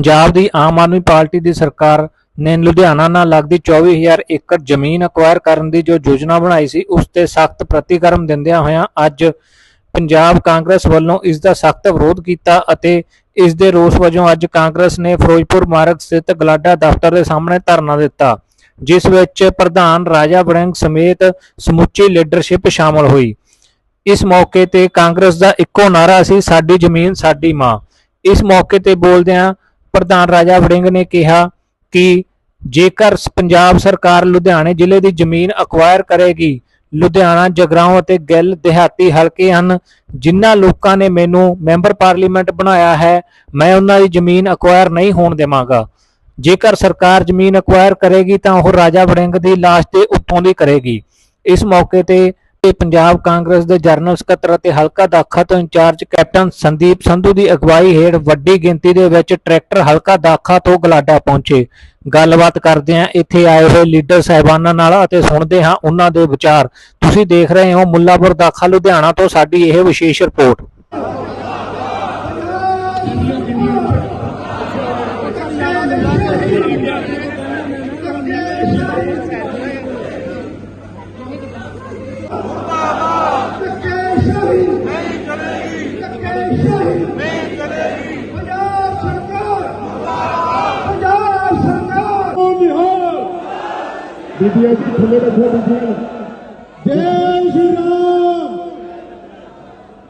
ਪੰਜਾਬ ਦੀ Aam Aadmi party ਦੀ ਸਰਕਾਰ ਨੇ ਲੁਧਿਆਣਾ ਨਾਲ ਲੱਗਦੀ 24000 ਏਕੜ ਜ਼ਮੀਨ ਅਕਵਾਇਰ ਕਰਨ ਦੀ ਜੋ ਯੋਜਨਾ ਬਣਾਈ ਸੀ, ਉਸ ਤੇ ਸਖਤ ਪ੍ਰਤੀਕਰਮ ਦਿੰਦਿਆਂ ਹੋਇਆਂ ਅੱਜ ਪੰਜਾਬ ਕਾਂਗਰਸ ਵੱਲੋਂ ਇਸ ਦਾ ਸਖਤ ਵਿਰੋਧ ਕੀਤਾ ਅਤੇ ਇਸ ਦੇ ਰੋਸ ਵਜੋਂ ਅੱਜ ਕਾਂਗਰਸ ਨੇ ਫਿਰੋਜ਼ਪੁਰ ਮਾਰਗ ਸਥਿਤ ਗਲਾਡਾ ਦਫ਼ਤਰ ਦੇ ਸਾਹਮਣੇ ਧਰਨਾ ਦਿੱਤਾ, ਜਿਸ ਵਿੱਚ ਪ੍ਰਧਾਨ ਰਾਜਾ ਬੜਿੰਗ ਸਮੇਤ ਸਮੁੱਚੀ ਲੀਡਰਸ਼ਿਪ ਸ਼ਾਮਲ ਹੋਈ। ਇਸ ਮੌਕੇ ਤੇ ਕਾਂਗਰਸ ਦਾ ਇੱਕੋ ਨਾਰਾ ਸੀ, ਸਾਡੀ ਜ਼ਮੀਨ ਸਾਡੀ ਮਾਂ। ਇਸ ਮੌਕੇ ਤੇ ਬੋਲਦਿਆਂ ਪ੍ਰਧਾਨ ਰਾਜਾ ਵੜਿੰਗ ਨੇ ਕਿਹਾ ਕਿ ਜੇਕਰ ਸ- ਪੰਜਾਬ ਸਰਕਾਰ ਲੁਧਿਆਣੇ ਜ਼ਿਲ੍ਹੇ ਦੀ ਜ਼ਮੀਨ ਅਕਵਾਇਰ ਕਰੇਗੀ, ਲੁਧਿਆਣਾ, ਜਗਰਾਉਂ ਅਤੇ ਗਿੱਲ ਦਿਹਾਤੀ ਹਲਕੇ ਹਨ, ਜਿਨ੍ਹਾਂ ਲੋਕਾਂ ਨੇ ਮੈਨੂੰ ਮੈਂਬਰ ਪਾਰਲੀਮੈਂਟ ਬਣਾਇਆ ਹੈ, ਮੈਂ ਉਹਨਾਂ ਦੀ ਜ਼ਮੀਨ ਅਕਵਾਇਰ ਨਹੀਂ ਹੋਣ ਦੇਵਾਂਗਾ। ਜੇਕਰ ਸਰਕਾਰ ਜ਼ਮੀਨ ਅਕਵਾਇਰ ਕਰੇਗੀ ਤਾਂ ਉਹ ਰਾਜਾ ਵੜਿੰਗ ਦੀ ਲਾਸ਼ ਦੇ ਉੱਤੋਂ ਦੀ ਕਰੇਗੀ। ਇਸ ਮੌਕੇ ਤੇ ਤੇ ਪੰਜਾਬ ਕਾਂਗਰਸ ਦੇ ਜਨਰਲ ਸਕੱਤਰ ਅਤੇ ਹਲਕਾ ਦਾਖਾ ਤੋਂ in charge captain Sandeep Sandhu ਦੀ ਅਗਵਾਈ ਹੇਠ ਵੱਡੀ ਗਿਣਤੀ ਦੇ ਵਿੱਚ ਟਰੈਕਟਰ ਹਲਕਾ ਦਾਖਾ ਤੋਂ ਗਲਾਡਾ ਪਹੁੰਚੇ। ਗੱਲਬਾਤ ਕਰਦੇ ਹਾਂ, ਇੱਥੇ ਆਏ ਹੋਏ ਲੀਡਰ ਸਾਹਿਬਾਨਾਂ ਨਾਲ ਅਤੇ ਸੁਣਦੇ ਹਾਂ ਉਹਨਾਂ ਦੇ ਵਿਚਾਰ। ਤੁਸੀਂ ਦੇਖ ਰਹੇ ਹੋ ਮੁੱਲਾਪੁਰ ਦਾਖਾ ਲੁਧਿਆਣਾ ਤੋਂ ਸਾਡੀ ਇਹ ਵਿਸ਼ੇਸ਼ ਰਿਪੋਰਟ ਪੰਜਾਬ ਸਰਕਾਰ ਪੰਜਾਬ ਸਰਕਾਰ ਬਿਹਾਰ ਬੀਬੀਆਂ ਜੀ, ਥੱਲੇ ਬੈਠੋ ਬੀਬੀਆਂ। ਜੈ ਸ਼੍ਰੀ ਰਾਮ।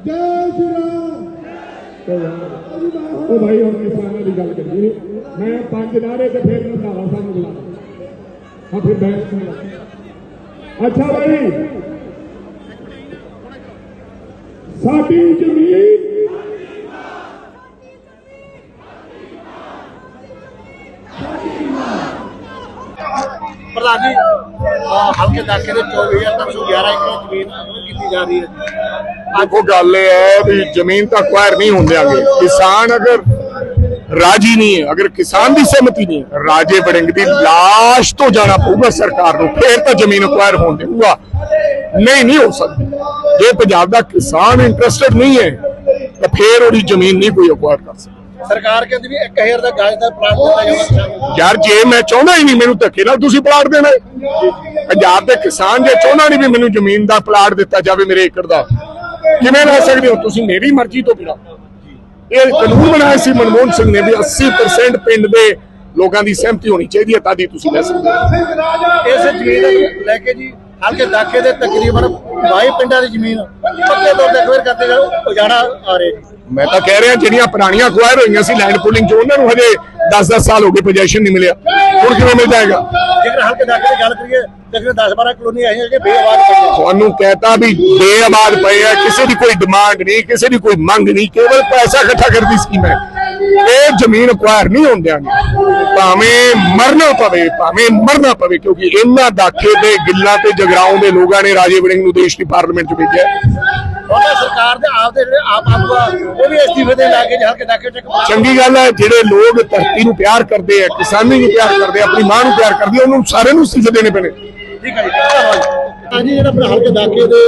ਜੈ ਸ਼੍ਰੀ ਰਾਮ। ਉਹ ਭਾਈ, ਹੁਣ ਕਿਸਾਨਾਂ ਦੀ ਗੱਲ ਕਰੀਏ। ਮੈਂ ਪੰਜ ਨਾਰੇ ਤੇ ਫਿਰ ਰੰਧਾਵਾ ਸਾਹਿਬ ਨੂੰ ਬੁਲਾ ਹਾਂ, ਫਿਰ ਬੈਠ ਸੁਣ ਅੱਛਾ ਭਾਈ। ਸਾਡੀ ਜ਼ਮੀਨ ਪ੍ਰਧਾਨ ਜੀ ਹਲਕੇ ਦਾਖੇ ਦੇ 24311 ਏਕੜ ਜ਼ਮੀਨ ਕੀਤੀ ਜਾ ਰਹੀ ਹੈ। ਦੇਖੋ, ਗੱਲ ਇਹ ਹੈ ਵੀ ਜ਼ਮੀਨ ਤਾਂ ਅਕਵਾਇਰ ਨਹੀਂ ਹੁੰਦੇ ਕਿਸਾਨ ਅਗਰ ਰਾਜੀ ਨਹੀਂ ਹੈ, ਅਗਰ ਕਿਸਾਨ ਦੀ ਸਹਿਮਤੀ ਨਹੀਂ ਰਾਜੇ ਵੜਿੰਗ ਦੀ ਲਾਸ਼ ਤੋਂ ਜਾਣਾ ਪਊਗਾ ਸਰਕਾਰ ਨੂੰ, ਫੇਰ ਤਾਂ ਜ਼ਮੀਨ ਅਕਵਾਇਰ ਹੋਣ ਦੇਊਗਾ ਨਹੀਂ ਨਹੀਂ ਹੋ ਸਕਦੀ। ਜੇ ਪੰਜਾਬ ਦਾ ਕਿਸਾਨ ਇੰਟਰਸਟਡ ਨਹੀਂ ਹੈ, ਤਾਂ ਫੇਰ ਉਹਦੀ ਜ਼ਮੀਨ ਨਹੀਂ ਕੋਈ ਅਕਵਾਇਰ ਕਰ ਸਕਦਾ। ਸਰਕਾਰ ਕਹਿੰਦੀ ਵੀ 1000 ਦਾ ਗਾਜ ਦਾ ਪਲਾਟ ਦਿੱਤਾ ਜਾਊਗਾ। ਯਾਰ ਜੇ ਮੈਂ ਚਾਹੁੰਦਾ ਹੀ ਨਹੀਂ ਮੈਨੂੰ ਧੱਕੇ ਨਾਲ ਤੁਸੀਂ ਪਲਾਟ ਦੇਣਾ ਹੈ। ਪੰਜਾਬ ਦੇ ਕਿਸਾਨ ਜੇ ਚਾਹੁੰਦਾ ਨਹੀਂ ਵੀ ਮੈਨੂੰ ਜ਼ਮੀਨ ਦਾ ਪਲਾਟ ਦਿੱਤਾ ਜਾਵੇ ਮੇਰੇ ਏਕੜ ਦਾ ਕਿਵੇਂ ਲੈ ਸਕਦੇ ਹੋ ਤੁਸੀਂ ਮੇਰੀ ਮਰਜ਼ੀ ਤੋਂ ਬਿਨਾਂ ਇਹ ਕਾਨੂੰਨ ਬਣਾਇਆ ਸੀ ਮਨਮੋਹਨ ਸਿੰਘ ਨੇ ਵੀ 80% ਪਿੰਡ ਦੇ ਲੋਕਾਂ ਦੀ ਸਹਿਮਤੀ ਹੋਣੀ ਚਾਹੀਦੀ ਹੈ ਤਾਂ ਦੀ ਤੁਸੀਂ ਲੈ ਸਕਦੇ ਹੋ ਇਸ ਜ਼ਮੀਨ ਲੈ ਕੇ ਜੀ ਹਲਕੇ ਦਾਖੇ ਦੇ ਤਕਰੀਬਨ 22 ਪਿੰਡਾਂ ਦੀ ਜ਼ਮੀਨ ਪੱਕੇ ਤੌਰ ਤੇ ਅਕਵਾਇਰ ਕਰਦੇ ਜਾਓ ਉਜਾੜਾ ਆ ਰਿਹਾ ਮੈਂ ਤਾਂ ਕਹਿ ਰਿਹਾ ਜਿਹੜੀਆਂ ਪੁਰਾਣੀਆਂ ਅਕਵਾਇਰ ਹੋਈਆਂ ਸੀ ਲੈਂਡ ਪੂਲਿੰਗ ਚ ਉਹਨਾਂ ਨੂੰ ਹਜੇ 10-10 ਸਾਲ ਹੋ ਗਏ ਪੋਜੀਸ਼ਨ ਨਹੀਂ ਮਿਲਿਆ। ਹੁਣ ਕਿਵੇਂ ਮਿਲ ਜਾਏਗਾ ਜੇਕਰ ਹਲਕੇ ਦਾਖੇ ਦੀ ਗੱਲ ਕਰੀਏ ਤਕਰੀਬਨ 10-12 ਕਲੋਨੀ ਆਈਆਂ ਕਿ ਬੇਆਬਾਦ ਪਈਆਂ ਤੁਹਾਨੂੰ ਕਹਿਤਾ ਵੀ ਬੇਆਬਾਦ ਪਏ ਆ ਕਿਸੇ ਦੀ ਕੋਈ ਡਿਮਾਂਡ ਨਹੀਂ ਕਿਸੇ ਦੀ ਕੋਈ ਮੰਗ ਨਹੀਂ ਕੇਵਲ ਪੈਸਾ ਇਕੱਠਾ ਕਰਨ ਦੀ ਸਕੀਮ ਹੈ ਇਹ ਜ਼ਮੀਨ ਅਕਵਾਇਰ ਨਹੀਂ ਹੋਣ ਦਿਆਂਗੇ ਭਾਵੇਂ ਮਰਨਾ ਪਵੇ ਭਾਵੇਂ ਮਰਨਾ ਪਵੇ ਕਿਉਂਕਿ ਇਹਨਾਂ ਦਾਖੇ ਦੇ ਗਿੱਲਾਂ ਤੇ ਜਗਰਾਉਂ ਦੇ ਲੋਕਾਂ ਨੇ ਰਾਜੇ ਵੜਿੰਗ ਨੂੰ ਦੇਸ਼ ਦੀ ਪਾਰਲੀਮੈਂਟ 'ਚ ਭੇਜਿਆ। ਉਹਨਾਂ ਸਰਕਾਰ ਦੇ ਆਪ ਦੇ ਜਿਹੜੇ ਆਪ ਆਗੂ ਆ ਉਹ ਵੀ ਅਸਤੀਫੇ ਦੇ ਲਾ ਕੇ ਜੀ ਹਲਕੇ ਦਾਖੇ ਚੱਕ ਚੰਗੀ ਗੱਲ ਹੈ ਜਿਹੜੇ ਲੋਕ ਧਰਤੀ ਨੂੰ ਪਿਆਰ ਕਰਦੇ ਆ ਕਿਸਾਨੀ ਨੂੰ ਪਿਆਰ ਕਰਦੇ ਆ ਆਪਣੀ ਮਾਂ ਨੂੰ ਪਿਆਰ ਕਰਦੇ ਆ ਉਹਨੂੰ ਸਾਰਿਆਂ ਨੂੰ ਸਿੱਖ ਦੇਣੇ ਪੈਣੇ। ਠੀਕ ਹੈ ਜੀ ਜਿਹੜਾ ਦਾਖੇ ਦੇ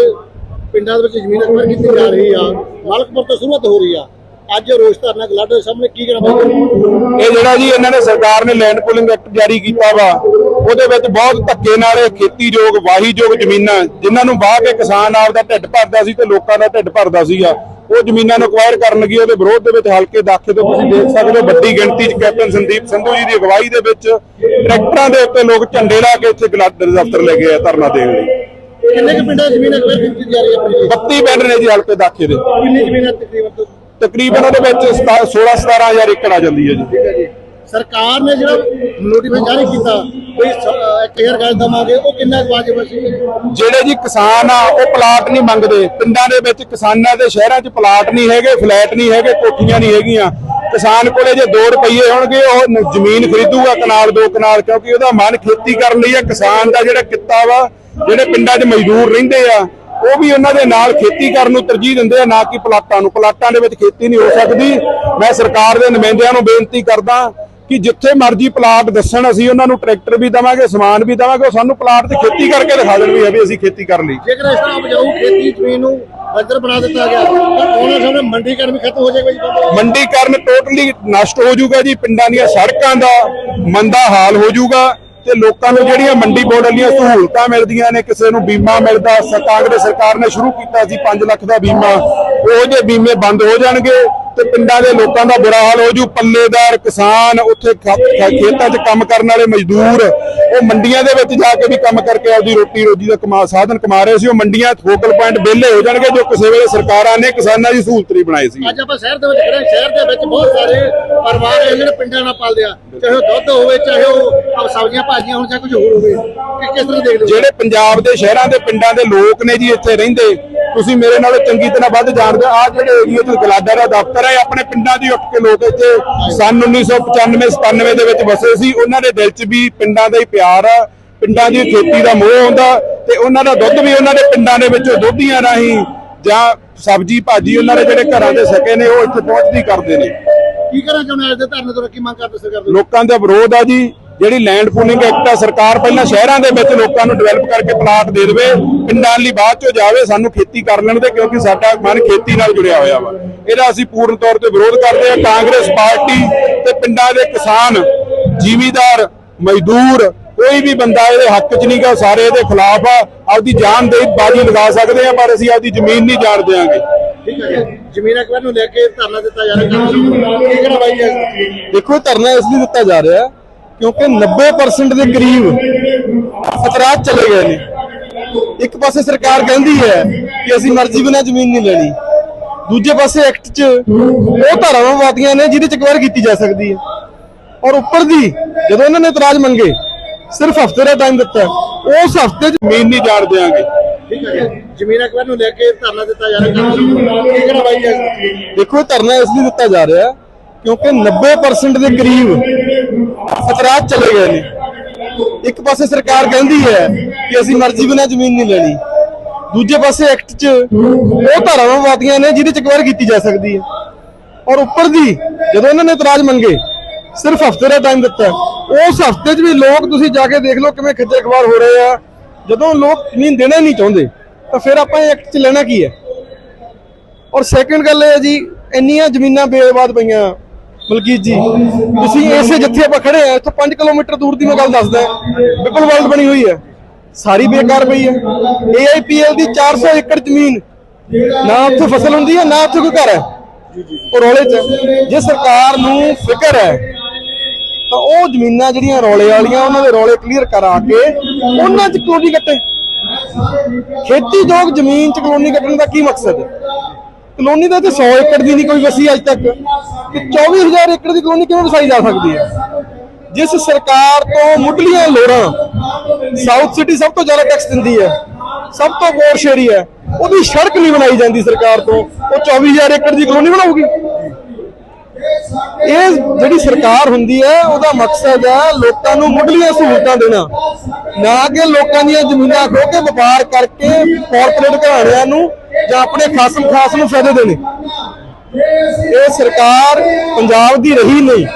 ਪਿੰਡਾਂ ਦੇ ਵਿੱਚ ਜ਼ਮੀਨ ਅਕਵਾਇਰ ਕੀਤੀ ਜਾ ਰਹੀ ਆ ਮਲਕਪੁਰ ਤੋਂ ਸ਼ੁਰੂਆਤ ਹੋ ਰਹੀ ਆ। ਅੱਜ ਰੋਸ਼ ਧਰਨਾ ਗਲਾਡੇ ਦੇ ਸਾਹਮਣੇ ਕੀ ਬਾਈ ਇਹ ਜਿਹੜਾ ਜੀ ਇਹਨਾਂ ਨੇ ਸਰਕਾਰ ਨੇ ਲੈਂਡ ਪੂਲਿੰਗ ਐਕਟ ਜਾਰੀ ਕੀਤਾ ਵਾ ਉਹਦੇ ਵਿੱਚ ਬਹੁਤ ਧੱਕੇ ਨਾਲ ਇਹ ਖੇਤੀਯੋਗ ਵਾਹੀਯੋਗ ਜ਼ਮੀਨਾਂ ਜਿਨ੍ਹਾਂ ਨੂੰ ਵਾਹ ਕੇ ਕਿਸਾਨ ਆਪਦਾ ਢਿੱਡ ਭਰਦਾ ਸੀ ਤੇ ਲੋਕਾਂ ਦਾ ਢਿੱਡ ਭਰਦਾ ਸੀਗਾ ਉਹ ਜ਼ਮੀਨਾਂ ਨੂੰ ਅਕਵਾਇਰ ਕਰਨ ਲੱਗੀ ਉਹਦੇ ਵਿਰੋਧ ਦੇ ਵਿੱਚ ਹਲਕੇ ਦਾਖੇ ਤੋਂ ਤੁਸੀਂ ਦੇਖ ਸਕਦੇ ਹੋ ਵੱਡੀ ਗਿਣਤੀ 'ਚ ਕੈਪਟਨ ਸੰਦੀਪ ਸੰਧੂ ਜੀ ਦੀ ਅਗਵਾਈ ਦੇ ਵਿੱਚ ਟਰੈਕਟਰਾਂ ਦੇ ਉੱਤੇ ਲੋਕ ਝੰਡੇ ਲਾ ਕੇ ਇੱਥੇ ਗਲਾਦਰ ਦਫ਼ਤਰ ਲੈ ਗਏ ਆ ਧਰਨਾ ਦੇਣ ਲਈ। ਕਿੰਨੇ ਕੁ ਪਿੰਡਾਂ ਦੀ ਜ਼ਮੀਨ ਅਕਵਾਇਰ ਕੀਤੀ ਜਾ ਰਹੀ ਹੈ ਆਪਣੀ ਜੀ? 32 ਪਿੰਡ ਨੇ ਜੀ ਹਲਕੇ ਦਾਖੇ ਦੇ। ਕਿੰਨੀ ਜ਼ਮੀਨ ਤਕਰੀਬਨ ਤਕਰੀਬਨ ਉਹਦੇ ਵਿੱਚ 16 17000 ਏਕੜ ਆ ਜਾਂਦੀ ਹੈ ਜੀ। ਸਰਕਾਰ ਨੇ ਜਿਹੜਾ ਨੋਟੀਫਿਕੇਸ਼ਨ ਜਾਰੀ ਕੀਤਾ ਕੋਈ 1000 ਗਾਜ ਦਵਾਂਗੇ ਉਹ ਕਿੰਨਾ ਵਾਜਬ ਸੀ ਜਿਹੜੇ ਜੀ ਕਿਸਾਨ ਆ ਉਹ ਪਲਾਟ ਨਹੀਂ ਮੰਗਦੇ। ਪਿੰਡਾਂ ਦੇ ਵਿੱਚ ਕਿਸਾਨਾਂ ਦੇ ਸ਼ਹਿਰਾਂ 'ਚ ਪਲਾਟ ਨਹੀਂ ਹੈਗੇ ਫਲੈਟ ਨਹੀਂ ਹੈਗੇ ਕੋਠੀਆਂ ਨਹੀਂ ਹੈਗੀਆਂ। ਕਿਸਾਨ ਕੋਲੇ ਜੇ 2 ਰੁਪਏ ਹੋਣਗੇ ਉਹ ਜ਼ਮੀਨ ਖਰੀਦੂਗਾ ਕਨਾਲ ਦੋ ਕਨਾਲ ਕਿਉਂਕਿ ਉਹਦਾ ਮਨ ਖੇਤੀ ਕਰਨ ਲਈ ਆ। ਕਿਸਾਨ ਦਾ ਜਿਹੜਾ ਕਿੱਤਾ ਵਾ ਜਿਹੜੇ ਪਿੰਡਾਂ 'ਚ ਮਜ਼ਦੂਰ ਰਹਿੰਦੇ ਆ ਉਹ ਵੀ ਉਹਨਾਂ ਦੇ ਨਾਲ ਖੇਤੀ ਕਰਨ ਨੂੰ ਤਰਜੀਹ ਦਿੰਦੇ ਆ ਨਾ ਕਿ ਪਲਾਟਾਂ ਨੂੰ। ਪਲਾਟਾਂ ਦੇ ਵਿੱਚ ਖੇਤੀ ਨਹੀਂ ਹੋ ਸਕਦੀ। ਮੈਂ ਸਰਕਾਰ ਦੇ ਨੁਮਾਇੰਦਿਆਂ ਨੂੰ ਬੇਨਤੀ ਕਰਦਾ ਕਿ ਜਿੱਥੇ ਮਰਜ਼ੀ ਪਲਾਟ ਦੱਸਣ ਅਸੀਂ ਉਹਨਾਂ ਨੂੰ ਟਰੈਕਟਰ ਵੀ ਦਵਾਂਗੇ ਸਮਾਨ ਵੀ ਦਵਾਂਗੇ ਉਹ ਸਾਨੂੰ ਪਲਾਟ ਤੇ ਖੇਤੀ ਕਰਕੇ ਦਿਖਾ ਦੇਣ ਵੀ ਹੈ ਵੀ ਅਸੀਂ ਖੇਤੀ ਕਰ ਲਈ। ਜੇਕਰ ਇਸ ਤਰ੍ਹਾਂ ਉਪਜਾਊ ਖੇਤੀ ਜ਼ਮੀਨ ਨੂੰ ਬੰਜਰ ਬਣਾ ਦਿੱਤਾ ਗਿਆ ਤਾਂ ਉਹਨਾਂ ਸਾਹਮਣੇ ਮੰਡੀਕਰਨ ਵੀ ਖਤਮ ਹੋ ਜਾਏਗਾ ਜੀ। ਮੰਡੀਕਰਨ ਟੋਟਲੀ ਨਸ਼ਟ ਹੋ ਜਾਊਗਾ ਜੀ ਪਿੰਡਾਂ ਦੀਆਂ ਸੜਕਾਂ ਦਾ ਮੰਦਾ ਹਾਲ ਹੋ ਜਾਊਗਾ। ਤੇ ਲੋਕਾਂ ਨੂੰ ਜਿਹੜੀਆਂ ਮੰਡੀ ਬੋਰਡ ਵਾਲੀਆਂ ਸਹੂਲਤਾਂ ਮਿਲਦੀਆਂ ਨੇ, ਕਿਸੇ ਨੂੰ ਬੀਮਾ ਮਿਲਦਾ ਸ- ਕਾਂਗਰਸ ਸਰਕਾਰ ਨੇ ਸ਼ੁਰੂ ਕੀਤਾ ਸੀ 5 ਲੱਖ ਦਾ ਬੀਮਾ, ਉਹ ਜੇ ਬੀਮੇ ਬੰਦ ਹੋ ਜਾਣਗੇ ਤੇ ਪਿੰਡਾਂ ਦੇ ਲੋਕਾਂ ਦਾ ਬੁਰਾ ਹਾਲ ਹੋ ਜੂ। ਪੱਲੇਦਾਰ ਕਿਸਾਨ ਉੱਥੇ ਖੇਤਾਂ 'ਚ ਕੰਮ ਕਰਨ ਵਾਲੇ ਮਜ਼ਦੂਰ ਉਹ ਮੰਡੀਆਂ ਦੇ ਵਿੱਚ ਜਾ ਕੇ ਵੀ ਕੰਮ ਕਰਕੇ ਆਪਦੀ ਰੋਟੀ ਰੋਜੀ ਦਾ ਕਮਾ ਸਾਧਨ ਕਮਾ ਰਹੇ ਸੀ। ਉਹ ਮੰਡੀਆਂ ਫੋਕਲ ਪੁਆਇੰਟ ਵਿਹਲੇ ਹੋ ਜਾਣਗੇ ਜੋ ਕਿਸੇ ਵੇਲੇ ਸਰਕਾਰਾਂ ਨੇ ਕਿਸਾਨਾਂ ਦੀ ਸਹੂਲਤ ਲਈ ਬਣਾਏ ਸੀ ਅੱਜ ਆਪਾਂ ਸ਼ਹਿਰ ਦੇ ਵਿੱਚ ਖੜੇ ਸ਼ਹਿਰ ਦੇ ਵਿੱਚ ਬਹੁਤ ਸਾਰੇ ਪਰਿਵਾਰ ਹੈ ਜਿਹੜੇ ਪਿੰਡਾਂ ਨਾਲ ਪਾਲਦੇ ਆ। ਚਾਹੇ ਦੁੱਧ ਹੋਵੇ ਚਾਹੇ ਉਹ ਸਬਜ਼ੀਆਂ ਭਾਜੀਆਂ ਹੋਣ ਚਾਹੇ ਕੁਝ ਹੋਰ ਹੋਵੇ। ਕਿ ਕਿਸ ਤਰ੍ਹਾਂ ਦੇਖਦੇ ਜਿਹੜੇ ਪੰਜਾਬ ਦੇ ਸ਼ਹਿਰਾਂ ਦੇ ਪਿੰਡਾਂ ਦੇ ਲੋਕ ਨੇ ਜੀ ਇੱਥੇ ਰਹਿੰਦੇ ਤੁਸੀਂ ਮੇਰੇ ਨਾਲੋਂ ਚੰਗੀ ਤਰ੍ਹਾਂ ਵੱਧ ਜਾਣਦੇ ਆ ਜਿਹੜੇ ਏਰੀਆ ਤੋਂ ਗਲਾਡਾ ਦਾ ਦਫ਼ਤਰ ਹੈ ਆਪਣੇ ਪਿੰਡਾਂ ਦੀ ਉੱਠ ਕੇ ਲੋਕ ਇੱਥੇ ਸਨ 1995 97 ਦੇ ਵਿੱਚ ਵਸੇ ਸੀ। ਉਹਨਾਂ ਦੇ ਦਿਲ 'ਚ ਵੀ ਪਿੰਡਾਂ ਦਾ ਹੀ ਪਿਆਰ ਆ ਪਿੰਡਾਂ ਦੀ ਖੇਤੀ ਦਾ ਮੋਹ ਹੁੰਦਾ ਤੇ ਉਹਨਾਂ ਦਾ ਦੁੱਧ ਵੀ ਉਹਨਾਂ ਦੇ ਪਿੰਡਾਂ ਦੇ ਵਿੱਚੋਂ ਦੋਧੀਆਂ ਰਾਹੀਂ ਜਾਂ ਸਬਜੀ ਭਾਜੀ ਉਹਨਾਂ ਦੇ ਜਿਹੜੇ ਘਰਾਂ ਦੇ ਸਕੇ ਨੇ ਉਹ ਇੱਥੇ ਪਹੁੰਚਦੀ ਕਰਦੇ ਨੇ। ਕੀ ਕਰਨਾ ਚਾਹੁੰਦੇ ਅੱਜ ਦੇ ਧਰਨੇ ਤੋਂ ਕੀ ਮੰਗ ਕਰਦੇ ਸਰਕਾਰ ਲੋਕਾਂ ਦਾ ਵਿਰੋਧ ਆ ਜੀ। ਜਿਹੜੀ ਲੈਂਡ ਪੂਲਿੰਗ ਐਕਟ ਆ ਸਰਕਾਰ ਪਹਿਲਾਂ ਸ਼ਹਿਰਾਂ ਦੇ ਵਿੱਚ ਲੋਕਾਂ ਨੂੰ ਡਿਵੈਲਪ ਕਰਕੇ ਪਲਾਟ ਦੇ ਦੇਵੇ ਪਿੰਡਾਂ ਲਈ ਬਾਅਦ ਚੋਂ ਜਾਵੇ ਸਾਨੂੰ ਖੇਤੀ ਕਰ ਲੈਣ ਦੇ ਕਿਉਂਕਿ ਸਾਡਾ ਮਨ ਖੇਤੀ ਨਾਲ ਜੁੜਿਆ ਹੋਇਆ ਵਾ। ਇਹਦਾ ਅਸੀਂ ਪੂਰਨ ਤੌਰ ਤੇ ਵਿਰੋਧ ਕਰਦੇ ਆ ਕਾਂਗਰਸ ਪਾਰਟੀ ਤੇ ਪਿੰਡਾਂ ਦੇ ਕਿਸਾਨ ਜ਼ਿਮੀਦਾਰ ਮਜ਼ਦੂਰ ਕੋਈ ਵੀ ਬੰਦਾ ਇਹਦੇ ਹੱਕ 'ਚ ਨਹੀਂਗਾ ਸਾਰੇ ਇਹਦੇ ਖਿਲਾਫ ਆ। ਆਪਦੀ ਜਾਨ ਦੇ ਬਾਜੀ ਲਗਾ ਸਕਦੇ ਆ ਪਰ ਅਸੀਂ ਆਪਦੀ ਜ਼ਮੀਨ ਨਹੀਂ ਜਾਣ ਦਿਆਂਗੇ। ਠੀਕ ਹੈ ਜੀ। ਜ਼ਮੀਨ ਅਕਬਰ ਨੂੰ ਲੈ ਕੇ ਧਰਨਾ ਦਿੱਤਾ ਜਾ ਰਿਹਾ। ਦੇਖੋ ਧਰਨਾ ਇਸ ਲਈ ਦਿੱਤਾ ਜਾ ਰਿਹਾ ਕਿਉਂਕਿ 90% ਦੇ ਕਰੀਬ ਇਤਰਾਜ਼ ਚਲੇ ਗਏ ਨੇ। ਇੱਕ ਪਾਸੇ ਸਰਕਾਰ ਕਹਿੰਦੀ ਹੈ ਕਿ ਅਸੀਂ ਮਰਜ਼ੀ ਬਿਨਾਂ ਜ਼ਮੀਨ ਨਹੀਂ ਲੈਣੀ। ਦੂਜੇ ਪਾਸੇ ਐਕਟ 'ਚ ਉਹ ਧਾਰਾਵਾਂ ਵਾਦੀਆਂ ਨੇ ਜਿਹਦੇ 'ਚ ਅਕਵਾਇਰ ਕੀਤੀ ਜਾ ਸਕਦੀ ਹੈ। ਔਰ ਉੱਪਰ ਦੀ ਜਦੋਂ ਇਹਨਾਂ ਨੇ ਇਤਰਾਜ਼ ਮੰਗੇ ਸਿਰਫ ਹਫ਼ਤੇ ਦਾ ਟਾਈਮ ਦਿੱਤਾ ਉਸ ਹਫ਼ਤੇ 'ਚ ਜ਼ਮੀਨ ਨਹੀਂ ਜਾਣ ਦਿਆਂਗੇ। ਠੀਕ ਹੈ ਜੀ। ਜ਼ਮੀਨ ਅਕਬਰ ਨੂੰ ਲੈ ਕੇ ਧਰਨਾ ਦਿੱਤਾ ਜਾ ਰਿਹਾ। ਦੇਖੋ ਧਰਨਾ ਇਸ ਲਈ ਦਿੱਤਾ ਜਾ ਰਿਹਾ ਕਿਉਂਕਿ 90% ਦੇ ਕਰੀਬ ਇਤਰਾਜ਼ ਚਲੇ ਗਏ ਨੇ। ਇੱਕ ਪਾਸੇ ਸਰਕਾਰ ਕਹਿੰਦੀ ਹੈ ਕਿ ਅਸੀਂ ਮਰਜ਼ੀ ਬਿਨਾਂ ਜ਼ਮੀਨ ਨਹੀਂ ਲੈਣੀ। ਦੂਜੇ ਪਾਸੇ ਐਕਟ 'ਚ ਉਹ ਧਾਰਾਵਾਂ ਵਾਦੀਆਂ ਨੇ ਜਿਹਦੇ 'ਚ ਅਕਵਾਇਰ ਕੀਤੀ ਜਾ ਸਕਦੀ ਹੈ। ਔਰ ਉੱਪਰ ਦੀ ਜਦੋਂ ਇਹਨਾਂ ਨੇ ਇਤਰਾਜ਼ ਮੰਗੇ, ਸਿਰਫ ਹਫ਼ਤੇ ਦਾ ਟਾਈਮ ਦਿੱਤਾ। ਉਸ ਹਫ਼ਤੇ 'ਚ ਵੀ ਲੋਕ ਤੁਸੀਂ ਜਾ ਕੇ ਦੇਖ ਲਓ ਕਿਵੇਂ ਖੱਜੇ ਖਵਾਰ ਹੋ ਰਹੇ ਆ। ਜਦੋਂ ਲੋਕ ਜ਼ਮੀਨ ਦੇਣਾ ਹੀ ਨਹੀਂ ਚਾਹੁੰਦੇ, ਤਾਂ ਫਿਰ ਆਪਾਂ ਇਹ ਐਕਟ 'ਚ ਲੈਣਾ ਕੀ ਹੈ? ਔਰ ਸੈਕੰਡ ਗੱਲ ਇਹ ਹੈ ਜੀ, ਇੰਨੀਆਂ ਜ਼ਮੀਨਾਂ ਬੇਆਬਾਦ ਪਈਆਂ। ਮਲਕੀਤ ਜੀ, ਤੁਸੀਂ ਇਸੇ ਜਿੱਥੇ ਆਪਾਂ ਖੜੇ ਆ, ਇੱਥੋਂ 5 ਕਿਲੋਮੀਟਰ ਦੂਰ ਦੀ ਮੈਂ ਗੱਲ ਦੱਸਦਾ ਬਿਪਲ ਵਰਲਡ ਬਣੀ ਹੋਈ ਹੈ। ਸਾਰੀ ਬੇਕਾਰ ਪਈ ਹੈ। AIPL ਦੀ 400 ਏਕੜ ਜ਼ਮੀਨ, ਨਾ ਉੱਥੇ ਫਸਲ ਹੁੰਦੀ ਹੈ, ਨਾ ਉੱਥੇ ਕੋਈ ਘਰ ਹੈ। ਉਹ ਰੌਲੇ 'ਚ ਜੇ ਸਰਕਾਰ ਨੂੰ ਫਿਕਰ ਹੈ, ਤਾਂ ਉਹ ਜ਼ਮੀਨਾਂ ਜਿਹੜੀਆਂ ਰੌਲੇ ਵਾਲੀਆਂ, ਉਹਨਾਂ ਦੇ ਰੌਲੇ ਕਲੀਅਰ ਕਰਾ ਕੇ ਉਹਨਾਂ 'ਚ ਕਲੋਨੀ ਕੱਟੇ। ਖੇਤੀਯੋਗ ਜ਼ਮੀਨ 'ਚ ਕਲੋਨੀ ਕੱਟਣ ਦਾ ਕੀ ਮਕਸਦ? ਹੈ ਕਲੋਨੀ ਦਾ ਤੇ 100 ਏਕੜ ਦੀ ਨਹੀਂ ਕੋਈ ਵਸੀ ਅੱਜ ਤੱਕ। ਤੇ 24000 ਏਕੜ ਦੀ ਕਲੋਨੀ ਕਿਵੇਂ ਵਸਾਈ ਜਾ ਸਕਦੀ ਹੈ? ਜਿਸ ਸਰਕਾਰ ਤੋਂ ਮੁੱਢਲੀਆਂ ਲੋੜਾਂ ਸਾਊਥ ਸਿਟੀ ਸਭ ਤੋਂ ਜ਼ਿਆਦਾ ਟੈਕਸ ਦਿੰਦੀ ਹੈ, ਸਭ ਤੋਂ ਗੌਰ ਸ਼ੇਰੀ ਹੈ, ਉਹਦੀ ਸੜਕ ਨਹੀਂ ਬਣਾਈ ਜਾਂਦੀ ਸਰਕਾਰ ਤੋਂ। ਉਹ 24000 ਏਕੜ ਦੀ ਕਲੋਨੀ ਬਣਾਉਗੀ ਇਹ ਜਿਹੜੀ ਸਰਕਾਰ ਹੁੰਦੀ ਹੈ, ਉਹਦਾ ਮਕਸਦ ਹੈ ਲੋਕਾਂ ਨੂੰ ਮੁੱਢਲੀਆਂ ਸਹੂਲਤਾਂ ਦੇਣਾ। ਨਾ ਕਿ ਲੋਕਾਂ ਦੀਆਂ ਜ਼ਮੀਨਾਂ ਖੋ ਕੇ ਵਪਾਰ ਕਰਕੇ ਕਾਰਪੋਰੇਟ ਘਰਾਣਿਆਂ ਨੂੰ ਜਾਂ ਆਪਣੇ ਖਾਸਮ ਖਾਸ ਨੂੰ ਫਾਇਦੇ ਦੇਣੇ। ਇਹ ਸਰਕਾਰ ਪੰਜਾਬ ਦੀ ਰਹੀ ਨਹੀਂ।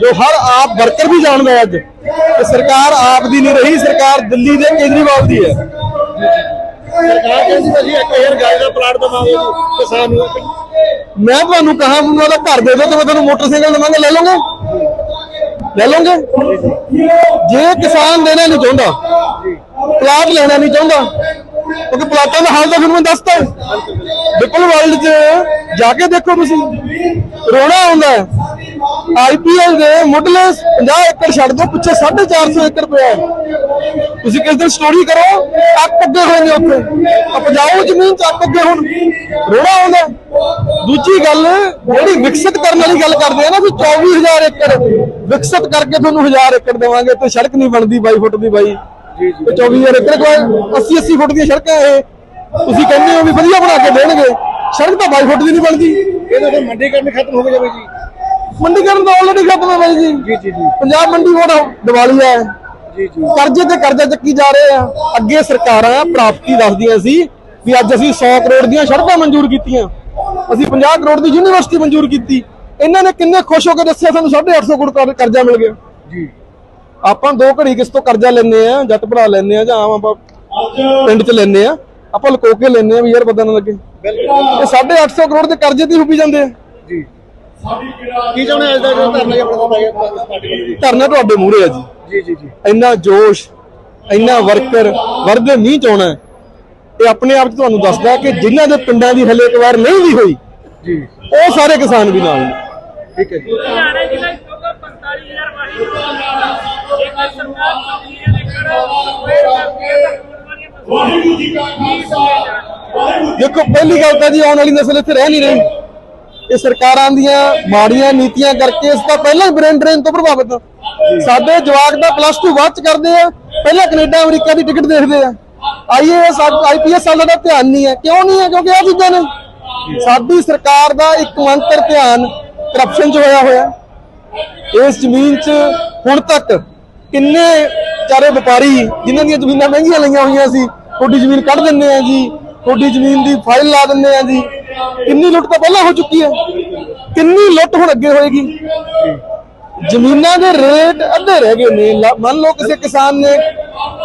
ਜੋ ਹਰ ਆਪ ਵਰਕਰ ਵੀ ਜਾਣਦਾ ਅੱਜ, ਕਿ ਸਰਕਾਰ ਆਪ ਦੀ ਨਹੀਂ ਰਹੀ, ਸਰਕਾਰ ਦਿੱਲੀ ਦੇ ਕੇਜਰੀਵਾਲ ਦੀ ਹੈ। ਸਰਕਾਰ ਕਹਿੰਦੀ ਵੀ 1000 ਗਾਇ ਦਾ ਪਲਾਟ ਦਵਾਂਗੇ ਕਿਸਾਨ ਨੂੰ। ਮੈਂ ਤੁਹਾਨੂੰ ਕਹਾ, ਮੈਨੂੰ ਉਹਦਾ ਘਰ ਦੇ ਦਿਓ ਤੇ ਮੈਂ ਤੁਹਾਨੂੰ ਮੋਟਰਸਾਈਕਲ ਦਵਾਂਗਾ ਲੈ ਲਓਗੇ ਲੈ ਲਓਗੇ ਜੇ ਕਿਸਾਨ ਦੇਣਾ ਨਹੀਂ ਚਾਹੁੰਦਾ, ਪਲਾਟ ਲੈਣਾ ਨਹੀਂ ਚਾਹੁੰਦਾ, ਕਿਉਂਕਿ ਪਲਾਟਾਂ ਦਾ ਹਾਲ ਤਾਂ ਫਿਰ ਮੈਂ ਦੱਸਤਾ। ਵਿਪਲ ਵਰਲਡ 'ਚ ਜਾ ਕੇ ਦੇਖੋ ਤੁਸੀਂ। ਰੋਣਾ ਆਉਂਦਾ ਆਈਪੀਐਲ ਦੇ ਮੁੱਢਲੇ 50 ਏਕੜ ਛੱਡ ਦਿਓ ਪਿੱਛੇ 450 ਏਕੜ ਪਿਆ। ਤੁਸੀਂ ਕਿਸ ਦਿਨ ਸਟੋਰੀ ਕਰੋ? ਅੱਕ ਅੱਗੇ ਹੋਏ ਨੇ ਉੱਥੇ ਉਪਜਾਊ ਜ਼ਮੀਨ 'ਚ ਅੱਗੇ ਹੁਣ। ਰੋਣਾ ਆਉਂਦਾ। ਦੂਜੀ ਗੱਲ ਜਿਹੜੀ ਵਿਕਸਿਤ ਕਰਨ ਵਾਲੀ ਗੱਲ ਕਰਦੇ ਆ ਨਾ ਵੀ 24000 ਏਕੜ। ਵਿਕਸਿਤ ਕਰਕੇ ਤੁਹਾਨੂੰ 1000 ਏਕੜ ਦੇਵਾਂਗੇ ਤੇ ਸੜਕ ਨਹੀਂ ਬਣਦੀ 22 ਫੁੱਟ ਦੀ ਬਾਈ। ਜੀ ਜੀ। 24000 ਏਕੜ ਕੋਲ 80 80 ਫੁੱਟ ਦੀਆਂ ਸੜਕਾਂ ਇਹ। ਤੁਸੀਂ ਕਹਿੰਦੇ ਹੋ ਵੀ ਵਧੀਆ ਬਣਾ ਕੇ ਦੇਣਗੇ। ਸੜਕ ਤਾਂ 22 ਫੁੱਟ ਦੀ ਨਹੀਂ ਬਣਦੀ। ਇਹਦਾ ਫਿਰ ਮੰਡੀਕਰਨ ਖਤਮ ਹੋ ਜਾਵੇ ਜੀ। ਮੰਡੀਕਰਨ ਤਾਂ ਆਲਰੇਡੀ ਖਤਮ ਹੈ ਬਾਈ ਜੀ। ਜੀ ਜੀ ਜੀ। ਪੰਜਾਬ ਮੰਡੀ ਬੋਰਡ ਦੀਵਾਲੀ ਹੈ। ਜੀ ਜੀ। ਕਰਜ਼ੇ ਤੇ ਕਰਜ਼ਾ ਚੱਕੀ ਜਾ ਰਹੇ ਆ। ਅੱਗੇ ਸਰਕਾਰਾਂ ਪ੍ਰਾਪਤੀ ਦੱਸਦੀਆਂ ਸੀ ਵੀ ਅੱਜ ਅਸੀਂ 100 ਕਰੋੜ ਦੀਆਂ ਸੜਕਾਂ ਮਨਜ਼ੂਰ ਕੀਤੀਆਂ। ਅਸੀਂ 50 ਕਰੋੜ ਦੀ ਯੂਨੀਵਰਸਿਟੀ ਮਨਜ਼ੂਰ ਕੀਤੀ। ਇਹਨਾਂ ਨੇ ਕਿੰਨੇ ਖੁਸ਼ ਹੋ ਕੇ ਦੱਸਿਆ ਸਾਨੂੰ 850 ਕਰੋੜ ਕਰ- ਕਰਜ਼ਾ ਮਿਲ ਗਿਆ। ਜੀ। ਆਪਾਂ ਦੋ ਘੜੀ ਕਿਸ ਤੋਂ ਕਰਜ਼ਾ ਲੈਨੇ ਆ ਜੱਟ ਭਰਾ ਲੈਨੇ ਆ ਜਾਂ ਆਮ ਆਪਾਂ ਪਿੰਡ 'ਚ ਲੈਨੇ ਆ। ਆਪਾਂ ਲੁਕੋ ਕੇ ਲੈਨੇ ਆ ਵੀ ਯਾਰ ਪਤਾ ਨਾ ਲੱਗੇ। ਬਿਲਕੁਲ। ਇਹ 850 ਕਰੋੜ ਦੇ ਕਰਜ਼ੇ ਤੇ ਡੁੱਬੀ ਜਾਂਦੇ ਆ। ਜੀ। ਕੀ ਚਾਹੁੰਦੇ ਅੱਜ ਦਾ ਜਿਹੜਾ ਧਰਨਾ ਆਪਣਾ ਤੁਹਾਡੇ ਮੂਹਰੇ ਆ ਜੀ। ਜੀ ਜੀ ਜੀ। ਇੰਨਾ ਜੋਸ਼ ਇੰਨਾ ਵਰਕਰ ਵਰਦੇ ਨਹੀਂ ਚਾਉਣਾ ਇਹ ਆਪਣੇ ਆਪ 'ਚ ਤੁਹਾਨੂੰ ਦੱਸਦਾ ਕਿ ਜਿਨ੍ਹਾਂ ਦੇ ਪਿੰਡਾਂ ਦੀ ਹਲੇ ਇੱਕ ਵਾਰ ਨਹੀਂ ਵੀ ਹੋਈ ਜੀ। ਉਹ ਸਾਰੇ ਕਿਸਾਨ ਵੀ ਨਾਲ ਨੇ। ਠੀਕ ਹੈ ਜੀ। ਲੁਧਿਆਣਾ ਜ਼ਿਲ੍ਹਾ ਵਿੱਚ ਹੋਗਾ 45000 ਵਾਹੀ ਇੱਕ ਸਰਕਾਰ ਕੰਪਨੀਆਂ ਦੇ ਕਰ ਵੇਟ ਕਰਦੀ ਹੈ ਤਾਂ ਵਾਹਿਗੁਰੂ ਜੀ ਕਾ ਖਾਲਸਾ ਵਾਹਿਗੁਰੂ ਜੀ ਦੇਖੋ ਪਹਿਲੀ ਗੱਲ ਤਾਂ ਜੀ ਆਉਣ ਵਾਲੀ ਨਸਲ ਇੱਥੇ ਰਹਿ ਨਹੀਂ ਰਹੀ। ਇਹ ਸਰਕਾਰਾਂ ਦੀਆਂ ਮਾੜੀਆਂ ਨੀਤੀਆਂ ਕਰਕੇ ਇਸ ਦਾ ਪਹਿਲਾਂ ਹੀ ਬ੍ਰੇਨ ਡਰੇਨ ਤੋਂ ਪ੍ਰਭਾਵਿਤ ਆ। ਸਾਡੇ ਜਵਾਕ ਦਾ ਪਲੱਸ 2 ਬਾਅਦ ਚ ਕਰਦੇ ਆ, ਪਹਿਲਾਂ ਕੈਨੇਡਾ, ਅਮਰੀਕਾ ਦੀ ਟਿਕਟ ਦੇਖਦੇ ਆ। ਆਈਏਐਸ ਆਈਪੀਐਸ ਵਾਲਾ ਦਾ ਧਿਆਨ ਨਹੀਂ ਹੈ ਕਿਉਂ ਨਹੀਂ ਹੈ ਕਿਉਂਕਿ ਇਹ ਚੀਜ਼ਾਂ ਨੇ। ਸਾਡੀ ਸਰਕਾਰ ਦਾ ਇੱਕ ਮੰਤਰ ਧਿਆਨ ਕਰਪਸ਼ਨ 'ਚ ਹੋਇਆ ਹੋਇਆ। ਇਸ ਜ਼ਮੀਨ 'ਚ ਹੁਣ ਤੱਕ ਕਿੰਨੇ ਚਾਰੇ ਵਪਾਰੀ ਜਿਨ੍ਹਾਂ ਦੀਆਂ ਜ਼ਮੀਨਾਂ ਮਹਿੰਗੀਆਂ ਲਈਆਂ ਹੋਈਆਂ ਸੀ, ਤੁਹਾਡੀ ਜ਼ਮੀਨ ਕੱਢ ਦਿੰਦੇ ਆ ਜੀ, ਤੁਹਾਡੀ ਜ਼ਮੀਨ ਦੀ ਫਾਈਲ ਲਾ ਦਿੰਦੇ ਆ ਜੀ। ਕਿੰਨੀ ਲੁੱਟ ਤਾਂ ਪਹਿਲਾਂ ਹੋ ਚੁੱਕੀ ਹੈ। ਕਿੰਨੀ ਲੁੱਟ ਹੁਣ ਅੱਗੇ ਹੋਏਗੀ। ਜ਼ਮੀਨਾਂ ਦੇ ਰੇਟ ਅੱਧੇ ਰਹਿ ਗਏ ਨੇ। ਮੰਨ ਲਓ ਕਿਸੇ ਕਿਸਾਨ ਨੇ